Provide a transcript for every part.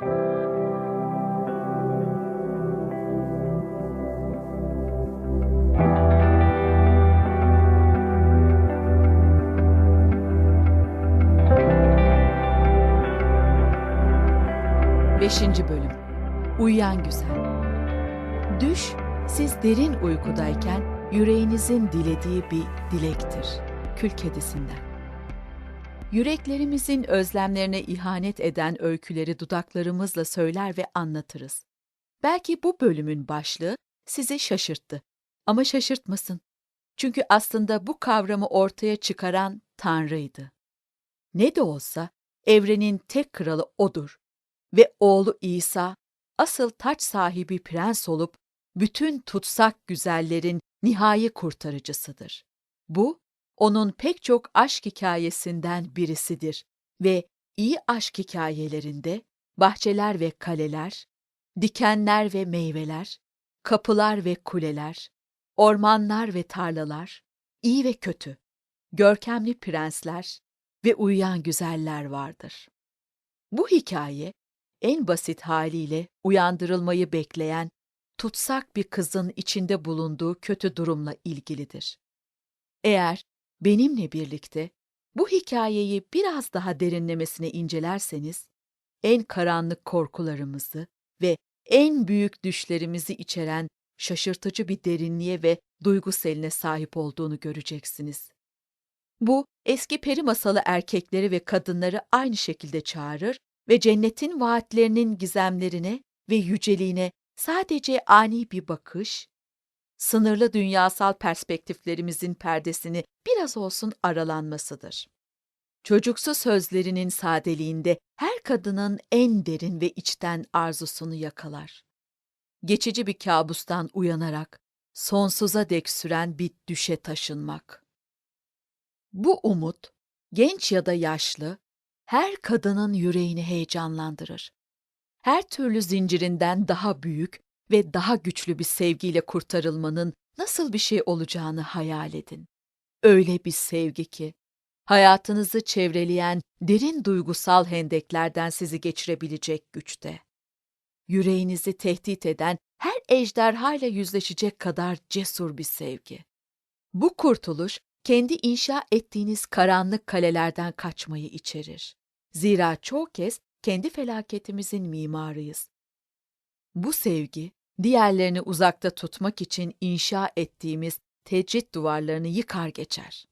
Beşinci Bölüm Uyuyan Güzel Düş, siz derin uykudayken yüreğinizin dilediği bir dilektir. Kül kedisinden. Yüreklerimizin özlemlerine ihanet eden öyküleri dudaklarımızla söyler ve anlatırız. Belki bu bölümün başlığı sizi şaşırttı. Ama şaşırtmasın. Çünkü aslında bu kavramı ortaya çıkaran Tanrı'ydı. Ne de olsa evrenin tek kralı O'dur ve oğlu İsa asıl taç sahibi prens olup bütün tutsak güzellerin nihai kurtarıcısıdır. Bu, onun pek çok aşk hikayesinden birisidir ve iyi aşk hikayelerinde bahçeler ve kaleler, dikenler ve meyveler, kapılar ve kuleler, ormanlar ve tarlalar, iyi ve kötü, görkemli prensler ve uyuyan güzeller vardır. Bu hikaye en basit haliyle uyandırılmayı bekleyen tutsak bir kızın içinde bulunduğu kötü durumla ilgilidir. Eğer benimle birlikte bu hikayeyi biraz daha derinlemesine incelerseniz, en karanlık korkularımızı ve en büyük düşlerimizi içeren şaşırtıcı bir derinliğe ve duygu seline sahip olduğunu göreceksiniz. Bu, eski peri masalı erkekleri ve kadınları aynı şekilde çağırır ve cennetin vaatlerinin gizemlerine ve yüceliğine sadece ani bir bakış, sınırlı dünyasal perspektiflerimizin perdesini biraz olsun aralanmasıdır. Çocuksu sözlerinin sadeliğinde her kadının en derin ve içten arzusunu yakalar. Geçici bir kabustan uyanarak sonsuza dek süren bir düşe taşınmak. Bu umut, genç ya da yaşlı, her kadının yüreğini heyecanlandırır. Her türlü zincirinden daha büyük ve daha güçlü bir sevgiyle kurtarılmanın nasıl bir şey olacağını hayal edin. Öyle bir sevgi ki, hayatınızı çevreleyen derin duygusal hendeklerden sizi geçirebilecek güçte. Yüreğinizi tehdit eden her ejderhayla yüzleşecek kadar cesur bir sevgi. Bu kurtuluş, kendi inşa ettiğiniz karanlık kalelerden kaçmayı içerir. Zira çoğu kez kendi felaketimizin mimarıyız. Bu sevgi, diğerlerini uzakta tutmak için inşa ettiğimiz tecrit duvarlarını yıkar geçer.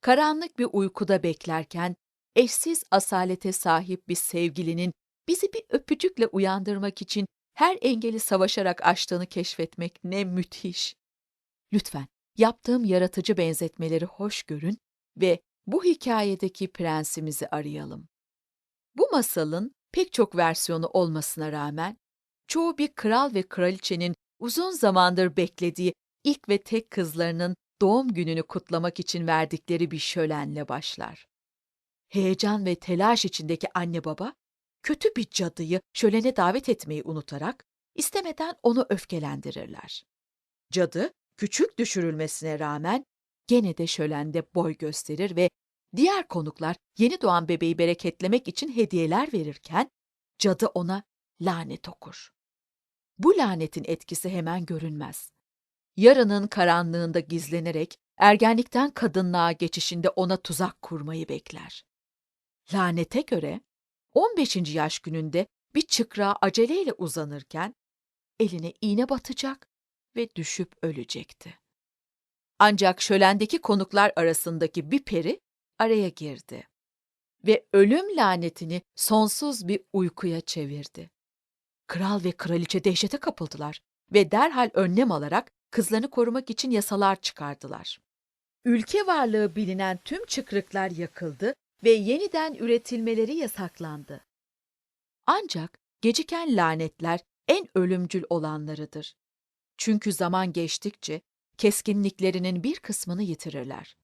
Karanlık bir uykuda beklerken, eşsiz asalete sahip bir sevgilinin bizi bir öpücükle uyandırmak için her engeli savaşarak aştığını keşfetmek ne müthiş. Lütfen yaptığım yaratıcı benzetmeleri hoş görün ve bu hikayedeki prensimizi arayalım. Bu masalın pek çok versiyonu olmasına rağmen, çoğu bir kral ve kraliçenin uzun zamandır beklediği ilk ve tek kızlarının doğum gününü kutlamak için verdikleri bir şölenle başlar. Heyecan ve telaş içindeki anne baba, kötü bir cadıyı şölene davet etmeyi unutarak, istemeden onu öfkelendirirler. Cadı, küçük düşürülmesine rağmen gene de şölende boy gösterir ve diğer konuklar yeni doğan bebeği bereketlemek için hediyeler verirken cadı ona lanet okur. Bu lanetin etkisi hemen görünmez. Yarının karanlığında gizlenerek ergenlikten kadınlığa geçişinde ona tuzak kurmayı bekler. Lanete göre 15. yaş gününde bir çıkrağa aceleyle uzanırken eline iğne batacak ve düşüp ölecekti. Ancak şölendeki konuklar arasındaki bir peri araya girdi ve ölüm lanetini sonsuz bir uykuya çevirdi. Kral ve kraliçe dehşete kapıldılar ve derhal önlem alarak kızlarını korumak için yasalar çıkardılar. Ülke varlığı bilinen tüm çıkrıklar yakıldı ve yeniden üretilmeleri yasaklandı. Ancak geciken lanetler en ölümcül olanlarıdır. Çünkü zaman geçtikçe keskinliklerinin bir kısmını yitirirler.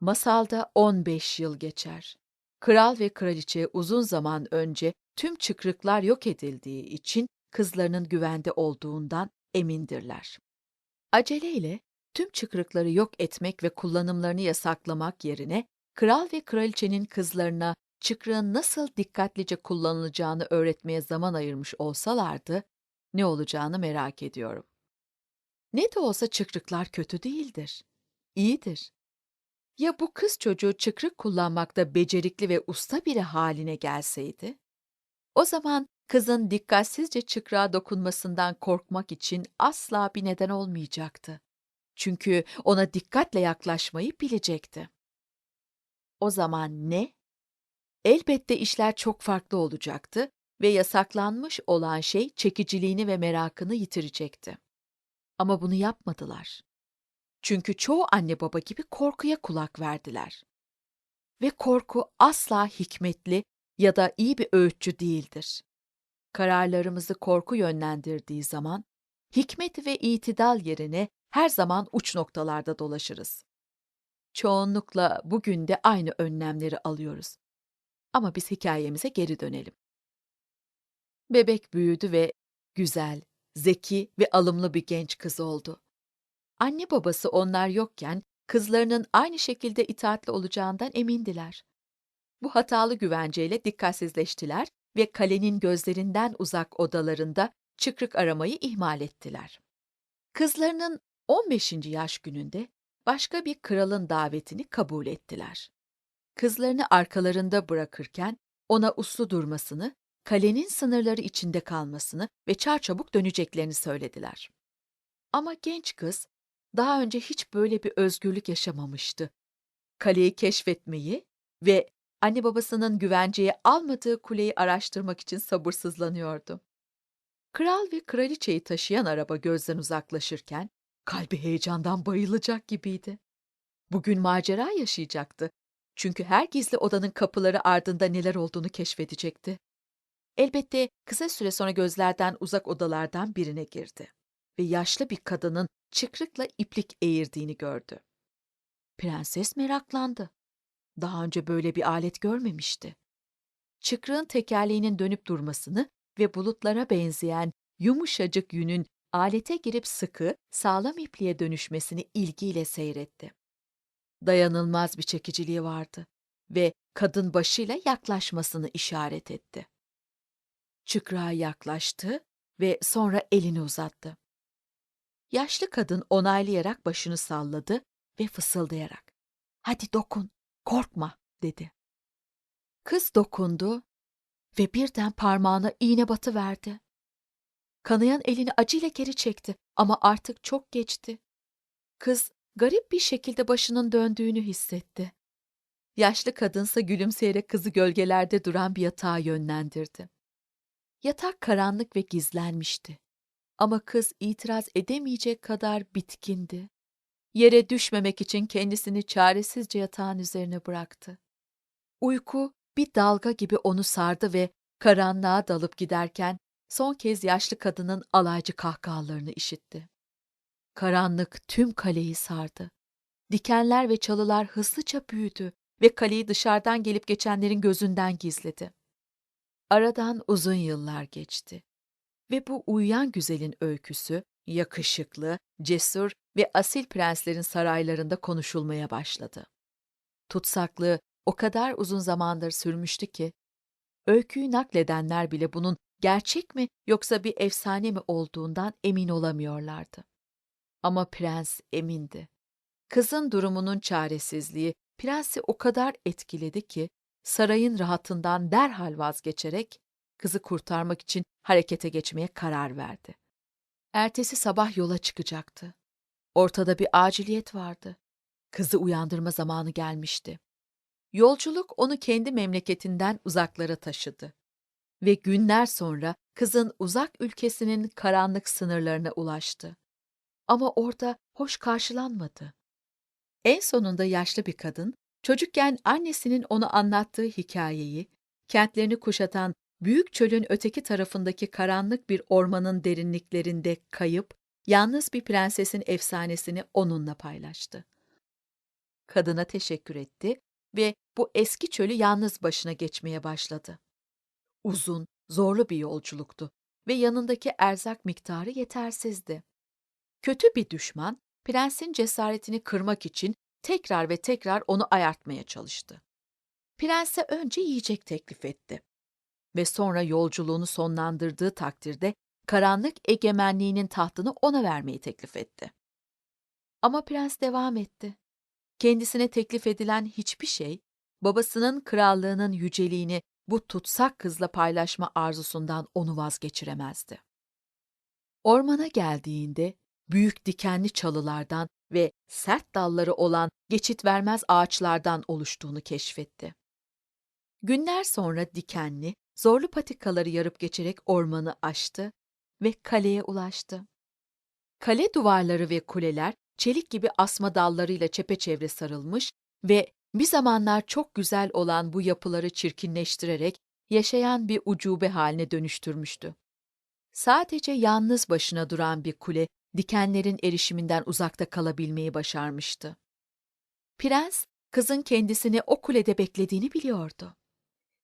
Masalda 15 yıl geçer. Kral ve kraliçe uzun zaman önce tüm çıkrıklar yok edildiği için kızlarının güvende olduğundan emindirler. Aceleyle tüm çıkrıkları yok etmek ve kullanımlarını yasaklamak yerine kral ve kraliçenin kızlarına çıkrığın nasıl dikkatlice kullanılacağını öğretmeye zaman ayırmış olsalardı, ne olacağını merak ediyorum. Ne de olsa çıkrıklar kötü değildir. İyidir. Ya bu kız çocuğu çıkrık kullanmakta becerikli ve usta biri haline gelseydi? O zaman kızın dikkatsizce çıkrığa dokunmasından korkmak için asla bir neden olmayacaktı. Çünkü ona dikkatle yaklaşmayı bilecekti. O zaman ne? Elbette işler çok farklı olacaktı ve yasaklanmış olan şey çekiciliğini ve merakını yitirecekti. Ama bunu yapmadılar. Çünkü çoğu anne baba gibi korkuya kulak verdiler. Ve korku asla hikmetli ya da iyi bir öğütçü değildir. Kararlarımızı korku yönlendirdiği zaman, hikmet ve itidal yerine her zaman uç noktalarda dolaşırız. Çoğunlukla bugün de aynı önlemleri alıyoruz. Ama biz hikayemize geri dönelim. Bebek büyüdü ve güzel, zeki ve alımlı bir genç kız oldu. Anne babası onlar yokken kızlarının aynı şekilde itaatli olacağından emindiler. Bu hatalı güvenceyle dikkatsizleştiler ve kalenin gözlerinden uzak odalarında çıkrık aramayı ihmal ettiler. Kızlarının 15. yaş gününde başka bir kralın davetini kabul ettiler. Kızlarını arkalarında bırakırken ona uslu durmasını, kalenin sınırları içinde kalmasını ve çarçabuk döneceklerini söylediler. Ama genç kız daha önce hiç böyle bir özgürlük yaşamamıştı. Kaleyi keşfetmeyi ve anne babasının güvenceye almadığı kuleyi araştırmak için sabırsızlanıyordu. Kral ve kraliçeyi taşıyan araba gözden uzaklaşırken kalbi heyecandan bayılacak gibiydi. Bugün macera yaşayacaktı. Çünkü her gizli odanın kapıları ardında neler olduğunu keşfedecekti. Elbette kısa süre sonra gözlerden uzak odalardan birine girdi ve yaşlı bir kadının çıkrıkla iplik eğirdiğini gördü. Prenses meraklandı. Daha önce böyle bir alet görmemişti. Çıkrığın tekerleğinin dönüp durmasını ve bulutlara benzeyen yumuşacık yünün alete girip sıkı, sağlam ipliğe dönüşmesini ilgiyle seyretti. Dayanılmaz bir çekiciliği vardı ve kadın başıyla yaklaşmasını işaret etti. Çıkrağa yaklaştı ve sonra elini uzattı. Yaşlı kadın onaylayarak başını salladı ve fısıldayarak "Hadi dokun, korkma." dedi. Kız dokundu ve birden parmağına iğne batıverdi. Kanayan elini acıyla geri çekti ama artık çok geçti. Kız garip bir şekilde başının döndüğünü hissetti. Yaşlı kadınsa gülümseyerek kızı gölgelerde duran bir yatağa yönlendirdi. Yatak karanlık ve gizlenmişti. Ama kız itiraz edemeyecek kadar bitkindi. Yere düşmemek için kendisini çaresizce yatağın üzerine bıraktı. Uyku bir dalga gibi onu sardı ve karanlığa dalıp giderken son kez yaşlı kadının alaycı kahkahalarını işitti. Karanlık tüm kaleyi sardı. Dikenler ve çalılar hızlıca büyüdü ve kaleyi dışarıdan gelip geçenlerin gözünden gizledi. Aradan uzun yıllar geçti ve bu uyuyan güzelin öyküsü yakışıklı, cesur ve asil prenslerin saraylarında konuşulmaya başladı. Tutsaklığı o kadar uzun zamandır sürmüştü ki, öyküyü nakledenler bile bunun gerçek mi yoksa bir efsane mi olduğundan emin olamıyorlardı. Ama prens emindi. Kızın durumunun çaresizliği prensi o kadar etkiledi ki sarayın rahatından derhal vazgeçerek kızı kurtarmak için harekete geçmeye karar verdi. Ertesi sabah yola çıkacaktı. Ortada bir aciliyet vardı. Kızı uyandırma zamanı gelmişti. Yolculuk onu kendi memleketinden uzaklara taşıdı. Ve günler sonra kızın uzak ülkesinin karanlık sınırlarına ulaştı. Ama orada hoş karşılanmadı. En sonunda yaşlı bir kadın, çocukken annesinin onu anlattığı hikayeyi, kentlerini kuşatan büyük çölün öteki tarafındaki karanlık bir ormanın derinliklerinde kayıp, yalnız bir prensesin efsanesini onunla paylaştı. Kadına teşekkür etti ve bu eski çölü yalnız başına geçmeye başladı. Uzun, zorlu bir yolculuktu ve yanındaki erzak miktarı yetersizdi. Kötü bir düşman, prensin cesaretini kırmak için tekrar ve tekrar onu ayartmaya çalıştı. Prense önce yiyecek teklif etti. Ve sonra yolculuğunu sonlandırdığı takdirde karanlık egemenliğinin tahtını ona vermeyi teklif etti. Ama prens devam etti. Kendisine teklif edilen hiçbir şey, babasının krallığının yüceliğini bu tutsak kızla paylaşma arzusundan onu vazgeçiremezdi. Ormana geldiğinde büyük dikenli çalılardan ve sert dalları olan geçit vermez ağaçlardan oluştuğunu keşfetti. Günler sonra dikenli, zorlu patikaları yarıp geçerek ormanı aştı ve kaleye ulaştı. Kale duvarları ve kuleler çelik gibi asma dallarıyla çepeçevre sarılmış ve bir zamanlar çok güzel olan bu yapıları çirkinleştirerek yaşayan bir ucube haline dönüştürmüştü. Sadece yalnız başına duran bir kule dikenlerin erişiminden uzakta kalabilmeyi başarmıştı. Prens, kızın kendisini o kulede beklediğini biliyordu.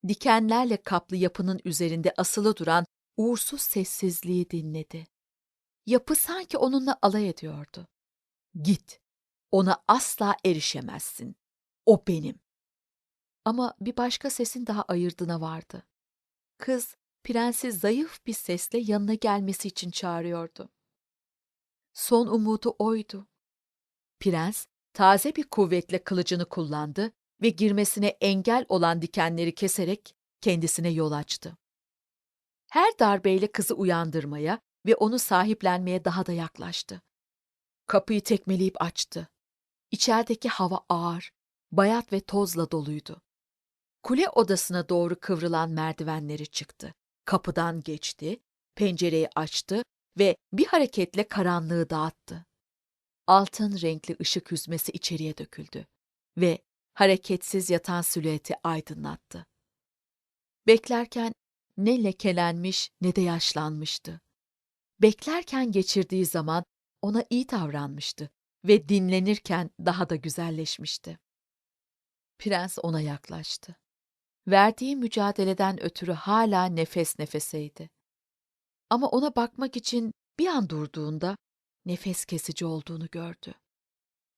Dikenlerle kaplı yapının üzerinde asılı duran uğursuz sessizliği dinledi. Yapı sanki onunla alay ediyordu. Git, ona asla erişemezsin. O benim. Ama bir başka sesin daha ayırdına vardı. Kız, prensi zayıf bir sesle yanına gelmesi için çağırıyordu. Son umudu oydu. Prens, taze bir kuvvetle kılıcını kullandı ve girmesine engel olan dikenleri keserek kendisine yol açtı. Her darbeyle kızı uyandırmaya ve onu sahiplenmeye daha da yaklaştı. Kapıyı tekmeleyip açtı. İçerideki hava ağır, bayat ve tozla doluydu. Kule odasına doğru kıvrılan merdivenleri çıktı. Kapıdan geçti, pencereyi açtı ve bir hareketle karanlığı dağıttı. Altın renkli ışık hüzmesi içeriye döküldü ve hareketsiz yatan silüeti aydınlattı. Beklerken ne lekelenmiş ne de yaşlanmıştı. Beklerken geçirdiği zaman ona iyi davranmıştı ve dinlenirken daha da güzelleşmişti. Prens ona yaklaştı. Verdiği mücadeleden ötürü hala nefes nefeseydi. Ama ona bakmak için bir an durduğunda nefes kesici olduğunu gördü.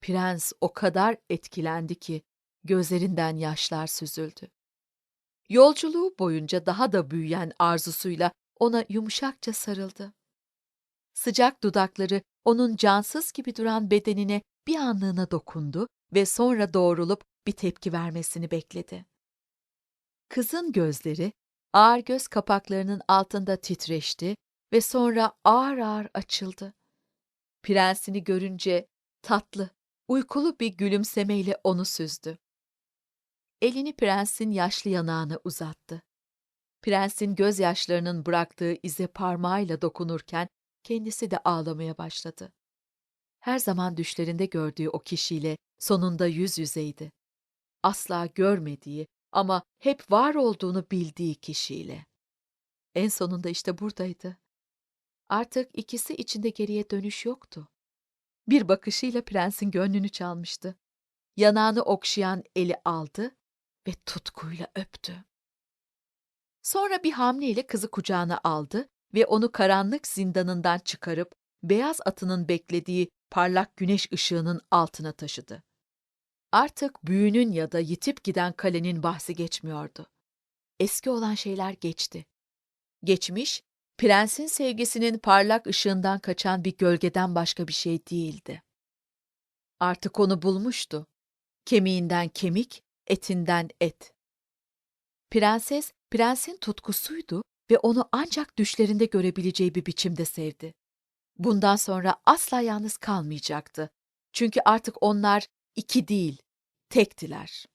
Prens o kadar etkilendi ki gözlerinden yaşlar süzüldü. Yolculuğu boyunca daha da büyüyen arzusuyla ona yumuşakça sarıldı. Sıcak dudakları onun cansız gibi duran bedenine bir anlığına dokundu ve sonra doğrulup bir tepki vermesini bekledi. Kızın gözleri ağır göz kapaklarının altında titreşti ve sonra ağır ağır açıldı. Prensini görünce tatlı, uykulu bir gülümsemeyle onu süzdü. Elini prensin yaşlı yanağına uzattı. Prensin gözyaşlarının bıraktığı ize parmağıyla dokunurken kendisi de ağlamaya başladı. Her zaman düşlerinde gördüğü o kişiyle sonunda yüz yüzeydi. Asla görmediği ama hep var olduğunu bildiği kişiyle. En sonunda işte buradaydı. Artık ikisi içinde geriye dönüş yoktu. Bir bakışıyla prensin gönlünü çalmıştı. Yanağını okşayan eli aldı ve tutkuyla öptü. Sonra bir hamleyle kızı kucağına aldı ve onu karanlık zindanından çıkarıp beyaz atının beklediği parlak güneş ışığının altına taşıdı. Artık büyünün ya da yitip giden kalenin bahsi geçmiyordu. Eski olan şeyler geçti. Geçmiş, prensin sevgisinin parlak ışığından kaçan bir gölgeden başka bir şey değildi. Artık onu bulmuştu. Kemiğinden kemik, etinden et. Prenses, prensin tutkusuydu ve onu ancak düşlerinde görebileceği bir biçimde sevdi. Bundan sonra asla yalnız kalmayacaktı. Çünkü artık onlar iki değil, tektiler.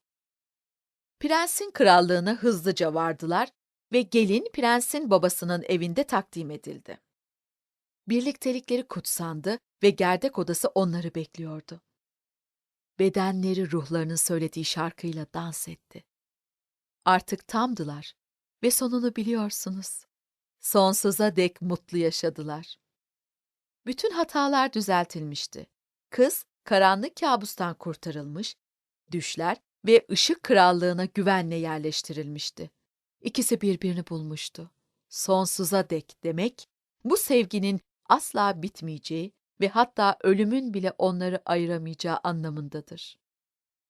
Prensin krallığına hızlıca vardılar ve gelin prensin babasının evinde takdim edildi. Birliktelikleri kutsandı ve gerdek odası onları bekliyordu. Bedenleri ruhlarının söylediği şarkıyla dans etti. Artık tamdılar ve sonunu biliyorsunuz. Sonsuza dek mutlu yaşadılar. Bütün hatalar düzeltilmişti. Kız karanlık kabustan kurtarılmış, düşler ve ışık krallığına güvenle yerleştirilmişti. İkisi birbirini bulmuştu. Sonsuza dek demek, bu sevginin asla bitmeyeceği ve hatta ölümün bile onları ayıramayacağı anlamındadır.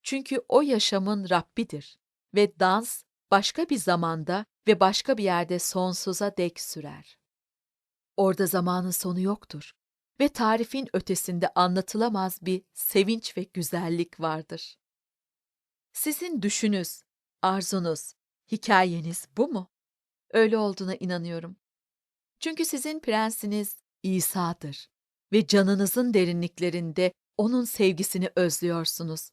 Çünkü o yaşamın Rabbidir ve dans başka bir zamanda ve başka bir yerde sonsuza dek sürer. Orada zamanın sonu yoktur ve tarifin ötesinde anlatılamaz bir sevinç ve güzellik vardır. Sizin düşünüz, arzunuz, hikayeniz bu mu? Öyle olduğuna inanıyorum. Çünkü sizin prensiniz İsa'dır ve canınızın derinliklerinde onun sevgisini özlüyorsunuz.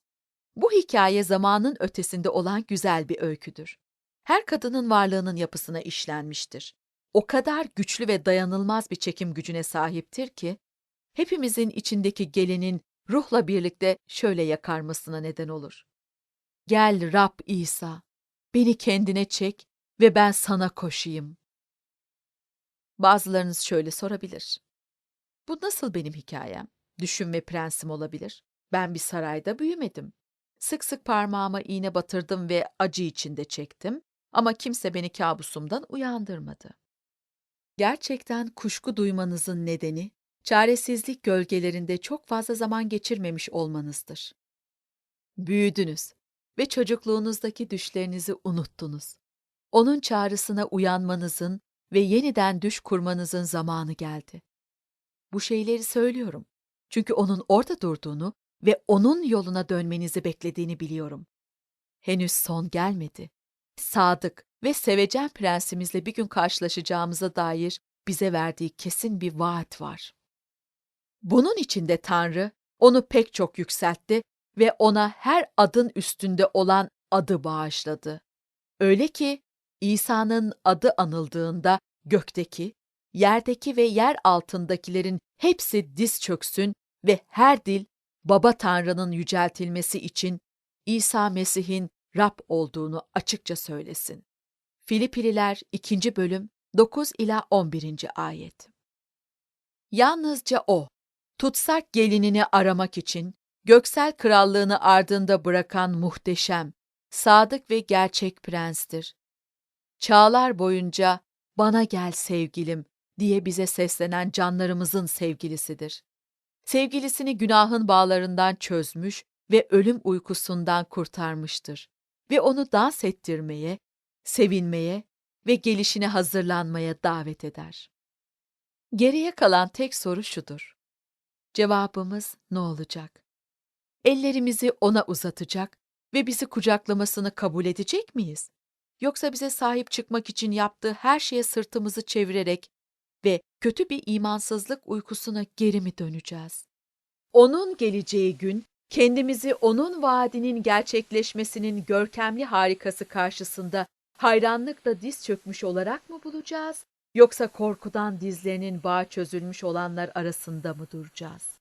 Bu hikaye zamanın ötesinde olan güzel bir öyküdür. Her kadının varlığının yapısına işlenmiştir. O kadar güçlü ve dayanılmaz bir çekim gücüne sahiptir ki, hepimizin içindeki gelinin ruhla birlikte şöyle yakarmasına neden olur. Gel Rab İsa, beni kendine çek ve ben sana koşayım. Bazılarınız şöyle sorabilir. Bu nasıl benim hikayem? Düşün ve prensim olabilir. Ben bir sarayda büyümedim. Sık sık parmağıma iğne batırdım ve acı içinde çektim ama kimse beni kabusumdan uyandırmadı. Gerçekten kuşku duymanızın nedeni, çaresizlik gölgelerinde çok fazla zaman geçirmemiş olmanızdır. Büyüdünüz ve çocukluğunuzdaki düşlerinizi unuttunuz. Onun çağrısına uyanmanızın ve yeniden düş kurmanızın zamanı geldi. Bu şeyleri söylüyorum. Çünkü onun orada durduğunu ve onun yoluna dönmenizi beklediğini biliyorum. Henüz son gelmedi. Sadık ve sevecen prensimizle bir gün karşılaşacağımıza dair bize verdiği kesin bir vaat var. Bunun içinde Tanrı onu pek çok yükseltti ve ona her adın üstünde olan adı bağışladı. Öyle ki İsa'nın adı anıldığında gökteki, yerdeki ve yer altındakilerin hepsi diz çöksün ve her dil Baba Tanrı'nın yüceltilmesi için İsa Mesih'in Rab olduğunu açıkça söylesin. Filipililer 2. bölüm 9 ila 11. ayet. Yalnızca o, tutsak gelinini aramak için göksel krallığını ardında bırakan muhteşem, sadık ve gerçek prenstir. Çağlar boyunca bana gel sevgilim diye bize seslenen canlarımızın sevgilisidir. Sevgilisini günahın bağlarından çözmüş ve ölüm uykusundan kurtarmıştır ve onu dans ettirmeye, sevinmeye ve gelişine hazırlanmaya davet eder. Geriye kalan tek soru şudur. Cevabımız ne olacak? Ellerimizi ona uzatacak ve bizi kucaklamasını kabul edecek miyiz? Yoksa bize sahip çıkmak için yaptığı her şeye sırtımızı çevirerek ve kötü bir imansızlık uykusuna geri mi döneceğiz? Onun geleceği gün kendimizi onun vaadinin gerçekleşmesinin görkemli harikası karşısında hayranlıkla diz çökmüş olarak mı bulacağız yoksa korkudan dizlerinin bağ çözülmüş olanlar arasında mı duracağız?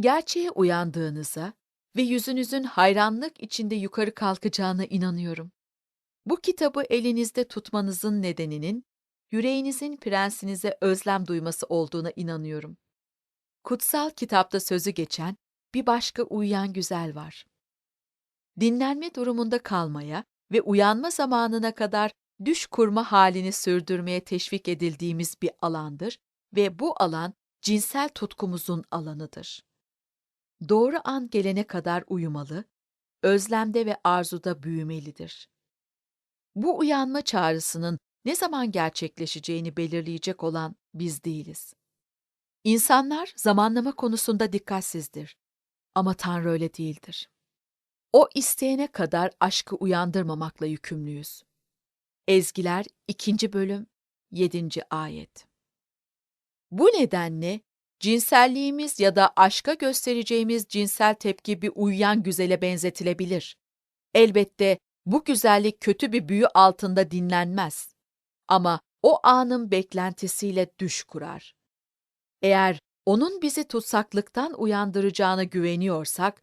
Gerçeğe uyandığınıza ve yüzünüzün hayranlık içinde yukarı kalkacağına inanıyorum. Bu kitabı elinizde tutmanızın nedeninin yüreğinizin prensinize özlem duyması olduğuna inanıyorum. Kutsal kitapta sözü geçen bir başka uyuyan güzel var. Dinlenme durumunda kalmaya ve uyanma zamanına kadar düş kurma halini sürdürmeye teşvik edildiğimiz bir alandır ve bu alan cinsel tutkumuzun alanıdır. Doğru an gelene kadar uyumalı, özlemde ve arzuda büyümelidir. Bu uyanma çağrısının ne zaman gerçekleşeceğini belirleyecek olan biz değiliz. İnsanlar zamanlama konusunda dikkatsizdir. Ama Tanrı öyle değildir. O isteyene kadar aşkı uyandırmamakla yükümlüyüz. Ezgiler 2. bölüm 7. ayet. Bu nedenle cinselliğimiz ya da aşka göstereceğimiz cinsel tepki bir uyuyan güzele benzetilebilir. Elbette bu güzellik kötü bir büyü altında dinlenmez. Ama o anın beklentisiyle düş kurar. Eğer onun bizi tutsaklıktan uyandıracağına güveniyorsak,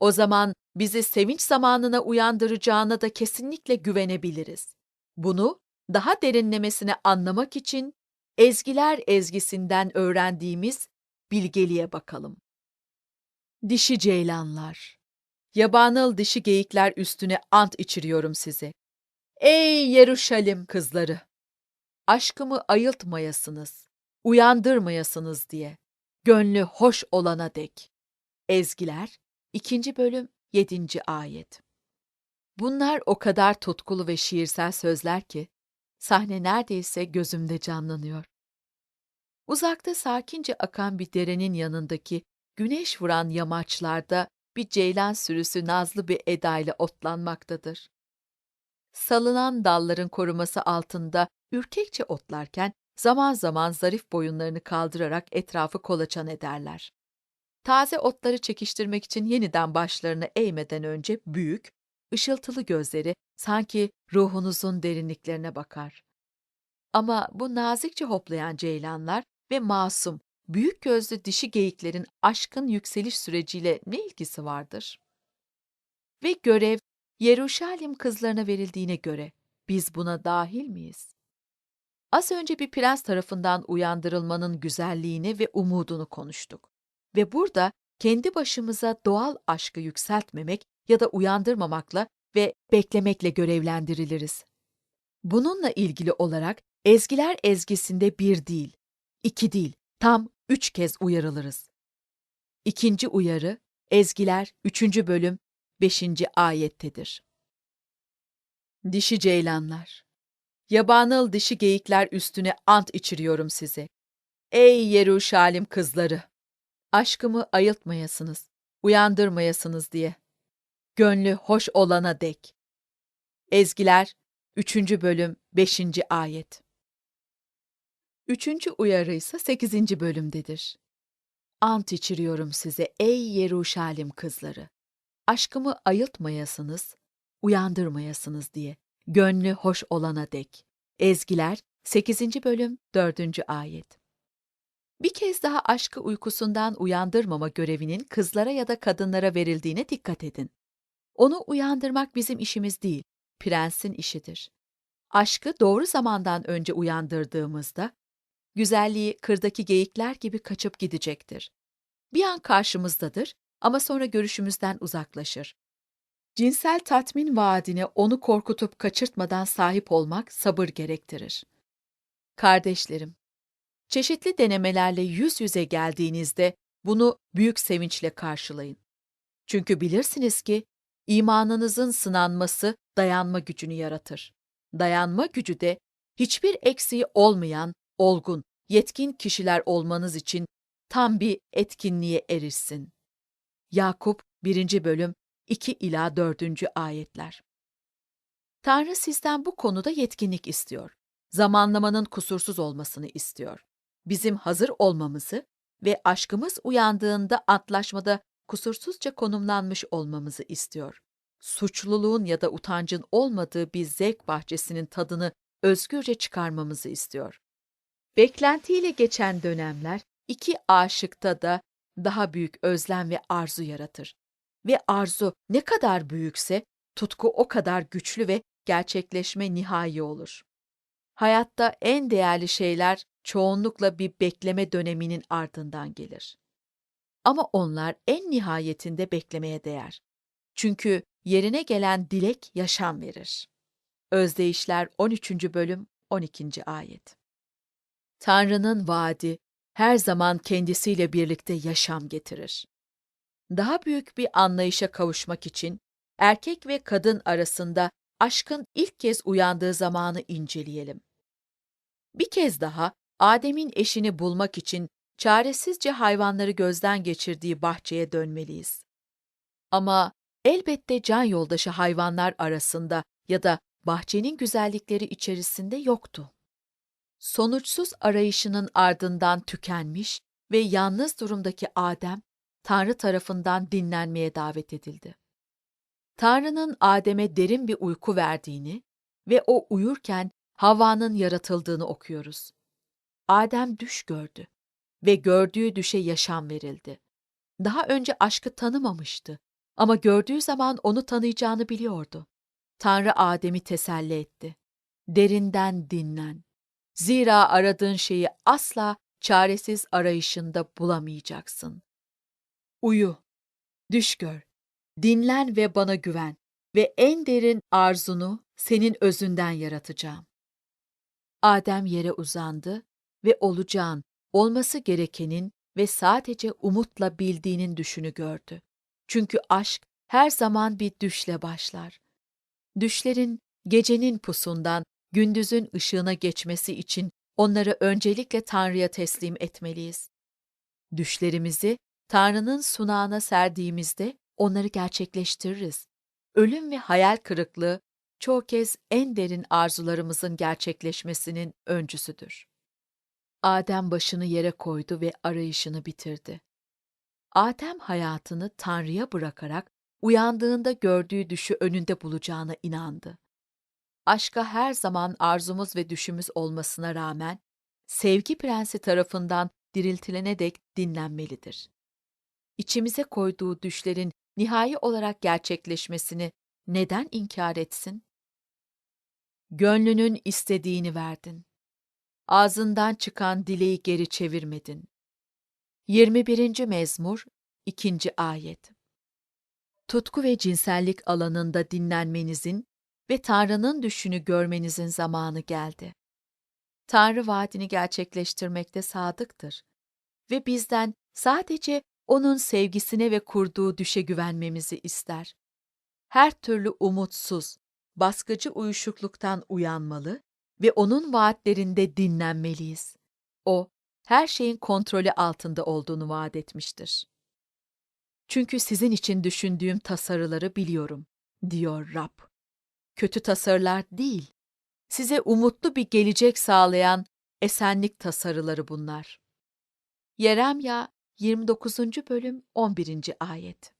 o zaman bizi sevinç zamanına uyandıracağına da kesinlikle güvenebiliriz. Bunu daha derinlemesine anlamak için ezgiler ezgisinden öğrendiğimiz bilgeliğe bakalım. Dişi ceylanlar, yabanıl dişi geyikler üstüne ant içiriyorum size. Ey Yeruşalim kızları! Aşkımı ayıltmayasınız, uyandırmayasınız diye. Gönlü hoş olana dek. Ezgiler 2. bölüm 7. ayet. Bunlar o kadar tutkulu ve şiirsel sözler ki, sahne neredeyse gözümde canlanıyor. Uzakta sakince akan bir derenin yanındaki güneş vuran yamaçlarda bir ceylan sürüsü nazlı bir edayla otlanmaktadır. Salınan dalların koruması altında ürkekçe otlarken zaman zaman zarif boyunlarını kaldırarak etrafı kolaçan ederler. Taze otları çekiştirmek için yeniden başlarını eğmeden önce büyük, ışıltılı gözleri sanki ruhunuzun derinliklerine bakar. Ama bu nazikçe hoplayan ceylanlar ve masum, büyük gözlü dişi geyiklerin aşkın yükseliş süreciyle ne ilgisi vardır? Ve görev Yeruşalim kızlarına verildiğine göre biz buna dahil miyiz? Az önce bir prens tarafından uyandırılmanın güzelliğini ve umudunu konuştuk. Ve burada kendi başımıza doğal aşkı yükseltmemek ya da uyandırmamakla ve beklemekle görevlendiriliriz. Bununla ilgili olarak ezgiler ezgisinde bir değil, iki değil, tam üç kez uyarılırız. İkinci uyarı, ezgiler üçüncü bölüm beşinci ayettedir. Dişi ceylanlar, yabanıl dişi geyikler üstüne ant içiriyorum size. Ey Yeruşalim kızları! Aşkımı ayıltmayasınız, uyandırmayasınız diye. Gönlü hoş olana dek. Ezgiler 3. bölüm 5. ayet. Üçüncü uyarı ise 8. bölümdedir. Ant içiriyorum size ey Yeruşalim kızları. Aşkımı ayıltmayasınız, uyandırmayasınız diye. Gönlü hoş olana dek. Ezgiler 8. bölüm 4. ayet. Bir kez daha aşkı uykusundan uyandırmama görevinin kızlara ya da kadınlara verildiğine dikkat edin. Onu uyandırmak bizim işimiz değil, prensin işidir. Aşkı doğru zamandan önce uyandırdığımızda, güzelliği kırdaki geyikler gibi kaçıp gidecektir. Bir an karşımızdadır ama sonra görüşümüzden uzaklaşır. Cinsel tatmin vaadine onu korkutup kaçırtmadan sahip olmak sabır gerektirir. Kardeşlerim, çeşitli denemelerle yüz yüze geldiğinizde bunu büyük sevinçle karşılayın. Çünkü bilirsiniz ki imanınızın sınanması dayanma gücünü yaratır. Dayanma gücü de hiçbir eksiği olmayan, olgun, yetkin kişiler olmanız için tam bir etkinliğe erişsin. Yakup 1. bölüm 2 ila 4. ayetler. Tanrı sizden bu konuda yetkinlik istiyor. Zamanlamanın kusursuz olmasını istiyor. Bizim hazır olmamızı ve aşkımız uyandığında antlaşmada kusursuzca konumlanmış olmamızı istiyor. Suçluluğun ya da utancın olmadığı bir zevk bahçesinin tadını özgürce çıkarmamızı istiyor. Beklentiyle geçen dönemler iki aşıkta da daha büyük özlem ve arzu yaratır. Ve arzu ne kadar büyükse tutku o kadar güçlü ve gerçekleşme nihai olur. Hayatta en değerli şeyler çoğunlukla bir bekleme döneminin ardından gelir. Ama onlar en nihayetinde beklemeye değer. Çünkü yerine gelen dilek yaşam verir. Özdeyişler 13. bölüm 12. ayet. Tanrı'nın vaadi her zaman kendisiyle birlikte yaşam getirir. Daha büyük bir anlayışa kavuşmak için erkek ve kadın arasında aşkın ilk kez uyandığı zamanı inceleyelim. Bir kez daha Adem'in eşini bulmak için çaresizce hayvanları gözden geçirdiği bahçeye dönmeliyiz. Ama elbette can yoldaşı hayvanlar arasında ya da bahçenin güzellikleri içerisinde yoktu. Sonuçsuz arayışının ardından tükenmiş ve yalnız durumdaki Adem, Tanrı tarafından dinlenmeye davet edildi. Tanrı'nın Adem'e derin bir uyku verdiğini ve o uyurken Havva'nın yaratıldığını okuyoruz. Adem düş gördü ve gördüğü düşe yaşam verildi. Daha önce aşkı tanımamıştı ama gördüğü zaman onu tanıyacağını biliyordu. Tanrı Adem'i teselli etti. Derinden dinlen. Zira aradığın şeyi asla çaresiz arayışında bulamayacaksın. Uyu, düş gör, dinlen ve bana güven ve en derin arzunu senin özünden yaratacağım. Adem yere uzandı ve olacağın, olması gerekenin ve sadece umutla bildiğinin düşünü gördü. Çünkü aşk her zaman bir düşle başlar. Düşlerin gecenin pusundan gündüzün ışığına geçmesi için onları öncelikle Tanrı'ya teslim etmeliyiz. Düşlerimizi Tanrı'nın sunağına serdiğimizde onları gerçekleştiririz. Ölüm ve hayal kırıklığı çoğu kez en derin arzularımızın gerçekleşmesinin öncüsüdür. Adem başını yere koydu ve arayışını bitirdi. Adem hayatını Tanrı'ya bırakarak uyandığında gördüğü düşü önünde bulacağına inandı. Aşka her zaman arzumuz ve düşümüz olmasına rağmen sevgi prensi tarafından diriltilene dek dinlenmelidir. İçimize koyduğu düşlerin nihai olarak gerçekleşmesini neden inkar etsin? Gönlünün istediğini verdin. Ağzından çıkan dileği geri çevirmedin. 21. Mezmur 2. Ayet Tutku ve cinsellik alanında dinlenmenizin ve Tanrı'nın düşünü görmenizin zamanı geldi. Tanrı vaadini gerçekleştirmekte sadıktır ve bizden sadece O'nun sevgisine ve kurduğu düşe güvenmemizi ister. Her türlü umutsuz, baskıcı uyuşukluktan uyanmalı ve O'nun vaatlerinde dinlenmeliyiz. O, her şeyin kontrolü altında olduğunu vaat etmiştir. Çünkü sizin için düşündüğüm tasarıları biliyorum, diyor Rab. Kötü tasarılar değil, size umutlu bir gelecek sağlayan esenlik tasarıları bunlar. Yeremya 29. bölüm 11. ayet.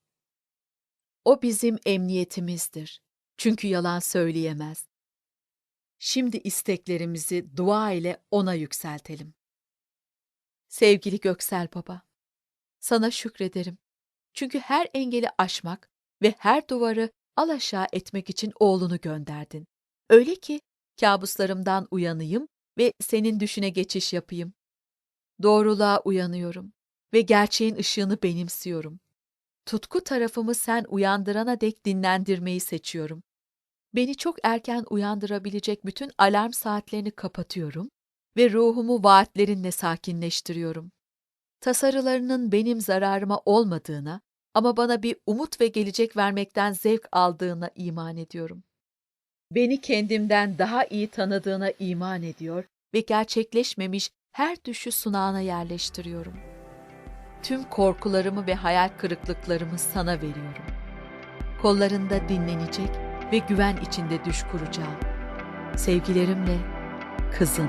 O bizim emniyetimizdir. Çünkü yalan söyleyemez. Şimdi isteklerimizi dua ile ona yükseltelim. Sevgili Göksel Baba, sana şükrederim. Çünkü her engeli aşmak ve her duvarı alaşağı etmek için oğlunu gönderdin. Öyle ki kabuslarımdan uyanayım ve senin düşüne geçiş yapayım. Doğruluğa uyanıyorum ve gerçeğin ışığını benimsiyorum. Tutku tarafımı sen uyandırana dek dinlendirmeyi seçiyorum. Beni çok erken uyandırabilecek bütün alarm saatlerini kapatıyorum ve ruhumu vaatlerinle sakinleştiriyorum. Tasarılarının benim zararıma olmadığına ama bana bir umut ve gelecek vermekten zevk aldığına iman ediyorum. Beni kendimden daha iyi tanıdığına iman ediyor ve gerçekleşmemiş her düşü sunağına yerleştiriyorum. Tüm korkularımı ve hayal kırıklıklarımı sana veriyorum. Kollarında dinlenecek ve güven içinde düş kuracağım. Sevgilerimle, kızın.